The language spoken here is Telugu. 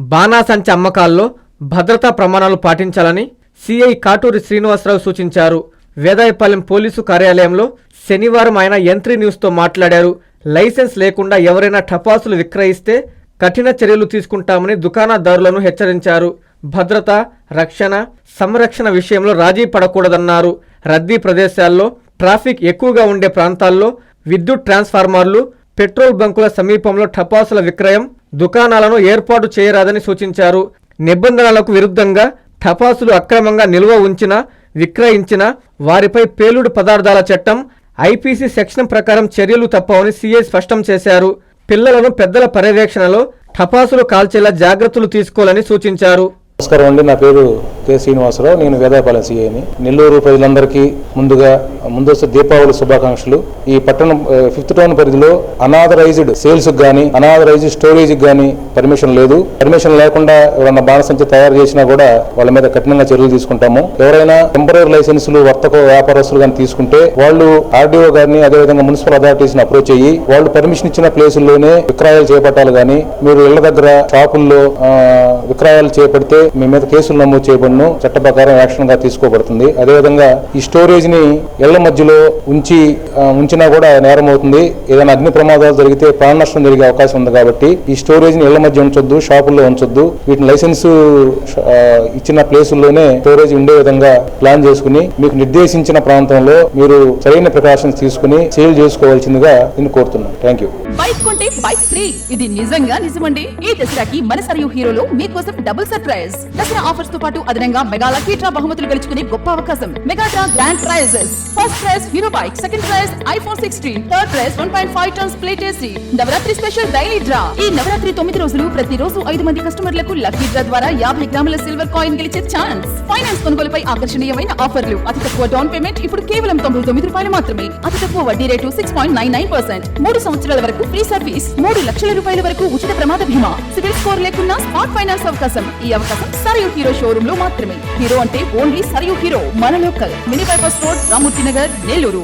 బాణాసంచ అమ్మకాల్లో భద్రతా ప్రమాణాలు పాటించాలని సిఐ కాటూరి శ్రీనివాసరావు సూచించారు. వేదాయపాలెం పోలీసు కార్యాలయంలో శనివారం ఆయన ఎంట్రీ న్యూస్తో మాట్లాడారు. లైసెన్స్ లేకుండా ఎవరైనా టపాసులు విక్రయిస్తే కఠిన చర్యలు తీసుకుంటామని దుకాణదారులను హెచ్చరించారు. భద్రత రక్షణ సంరక్షణ విషయంలో రాజీ పడకూడదన్నారు. రద్దీ ప్రదేశాల్లో ట్రాఫిక్ ఎక్కువగా ఉండే ప్రాంతాల్లో విద్యుత్ ట్రాన్స్ఫార్మర్లు పెట్రోల్ బంకుల సమీపంలో టపాసుల విక్రయం దుకాణాలను ఏర్పాటు చేయరాదని సూచించారు. నిబంధనలకు విరుద్ధంగా టపాసులు అక్రమంగా నిల్వ ఉంచిన విక్రయించిన వారిపై పేలుడు పదార్థాల చట్టం ఐపీసీ సెక్షన్ ప్రకారం చర్యలు తప్పవని సీఐ స్పష్టం చేశారు. పిల్లలను పెద్దల పర్యవేక్షణలో టపాసులు కాల్చేలా జాగ్రత్తలు తీసుకోవాలని సూచించారు. నమస్కారం అండి. నా పేరు కె శ్రీనివాసరావు. నేను వేదాయపాలెం సిఐని నెల్లూరు ప్రజలందరికీ ముందుగా ముందస్తు దీపావళి శుభాకాంక్షలు. ఈ పట్టణం ఫిఫ్త్ టౌన్ పరిధిలో అనాథరైజ్డ్ సేల్స్ కానీ అనాథరైజ్డ్ స్టోరేజ్ కానీ పర్మిషన్ లేదు. పర్మిషన్ లేకుండా ఎవరన్నా బాణసంచి తయారు చేసినా కూడా వాళ్ళ మీద కఠినంగా చర్యలు తీసుకుంటాము. ఎవరైనా టెంపరీ లైసెన్సులు వర్తక వ్యాపారస్తులు కానీ తీసుకుంటే వాళ్ళు ఆర్డీఓ గారిని అదేవిధంగా మున్సిపల్ అథారిటీస్ని అప్రోచ్ అయ్యి వాళ్ళు పర్మిషన్ ఇచ్చిన ప్లేసుల్లోనే విక్రయాలు చేపట్టాలి కానీ మీరు ఇళ్ళ దగ్గర షాపుల్లో విక్రయాలు చేపడితే మీ మీద కేసులు నమోదు చేయబడును చట్ట ప్రకారం యాక్షన్గా తీసుకోబడుతుంది. అదేవిధంగా ఈ స్టోరేజ్ని ఇళ్ళ మధ్యలో ఉంచి ఉంచినా కూడా నేరం అవుతుంది. ఏదైనా అగ్ని ప్రమాదాలు జరిగితే ప్రాణ నష్టం జరిగే అవకాశం ఉంది కాబట్టి ఈ స్టోరేజ్ని ఇళ్ళ మధ్య ఉంచొద్దు షాపుల్లో ఉంచొద్దు. వీటిని లైసెన్స్ ఇచ్చిన ప్లేసుల్లోనే స్టోరేజ్ ఉండే విధంగా ప్లాన్ చేసుకుని మీకు నిర్దేశించిన ప్రాంతంలో మీరు సరైన ప్రికాషన్స్ తీసుకుని సేల్ చేసుకోవాల్సిందిగా నేను కోరుతున్నాను. Thank you. బైక్ కొంటే బైక్ ఫ్రీ. ఇది నిజంగా నిజమండి. ఈ దసరాకి మన సరియు హీరోలో మీకోసం డబుల్ సర్ప్రైజ్. దసరా ఆఫర్స్తో పాటు అదనంగా మెగా లక్కీ డ్రా బహుమతులు గెలుచుకునే గొప్ప అవకాశం mega draw grand prizes first prize Hero bike second prize iPhone sixteen third prize one point five tons split AC Navratri special daily draw ఈ నవరాత్రి తొమ్మిది రోజులు ప్రతి రోజు ఐదు మంది కస్టమర్లకు లక్కీ డ్రా ద్వారా యాభై గ్రాముల సిల్వర్ కాయిన్ గెలిచే ఛాన్స్ ఫైనాన్స్ కొనుగోలుపై ఆకర్షణీయమైన ఆఫర్లు అతి తక్కువ డౌన్ పేమెంట్ ఇప్పుడు కేవలం తొంభై తొమ్మిది రూపాయలు మాత్రమే. అతి తక్కువ వడ్డీ rate six point nine nine percent మూడు సంవత్సరాల వరకు ఫ్రీ సర్వీస్ మూడు లక్షల రూపాయల వరకు ఉచిత ప్రమాద బీమా. సివిల్ స్కోర్ లేకున్నా స్మార్ట్ ఫైనాన్స్ అవకాశం. ఈ అవకాశం సరియు హీరో షోరూమ్లో మాత్రమే. హీరో అంటే ఓన్లీ సరియు హీరో మన local mini bypass road Ramurthy Nagar Nellore